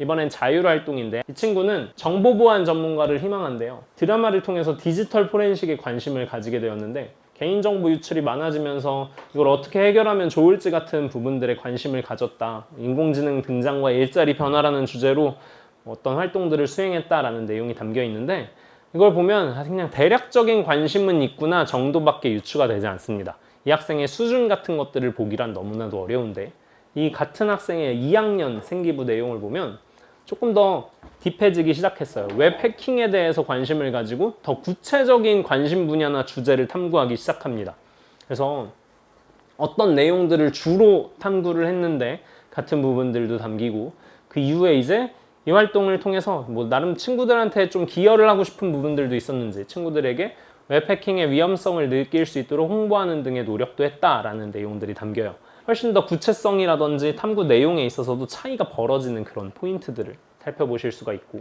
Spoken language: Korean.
이번엔 자율활동인데 이 친구는 정보보안 전문가를 희망한대요. 드라마를 통해서 디지털 포렌식에 관심을 가지게 되었는데 개인정보 유출이 많아지면서 이걸 어떻게 해결하면 좋을지 같은 부분들에 관심을 가졌다. 인공지능 등장과 일자리 변화라는 주제로 어떤 활동들을 수행했다라는 내용이 담겨 있는데 이걸 보면 그냥 대략적인 관심은 있구나 정도밖에 유추가 되지 않습니다. 이 학생의 수준 같은 것들을 보기란 너무나도 어려운데 이 같은 학생의 2학년 생기부 내용을 보면 조금 더 딥해지기 시작했어요. 웹 해킹에 대해서 관심을 가지고 더 구체적인 관심 분야나 주제를 탐구하기 시작합니다. 그래서 어떤 내용들을 주로 탐구를 했는데 같은 부분들도 담기고 그 이후에 이제 이 활동을 통해서 뭐 나름 친구들한테 좀 기여를 하고 싶은 부분들도 있었는지 친구들에게 웹 해킹의 위험성을 느낄 수 있도록 홍보하는 등의 노력도 했다라는 내용들이 담겨요. 훨씬 더 구체성이라든지 탐구 내용에 있어서도 차이가 벌어지는 그런 포인트들을 살펴보실 수가 있고